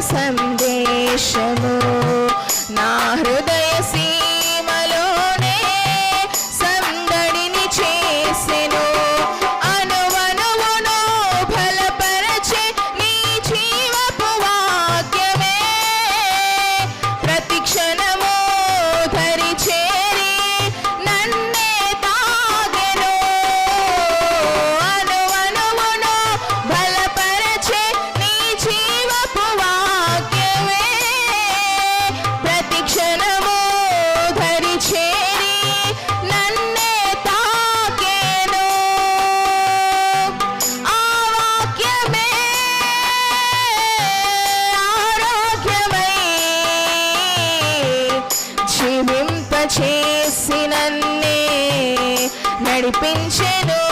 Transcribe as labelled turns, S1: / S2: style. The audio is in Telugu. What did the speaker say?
S1: సందేశము జీవింపచేసినన్నే నడిపించెను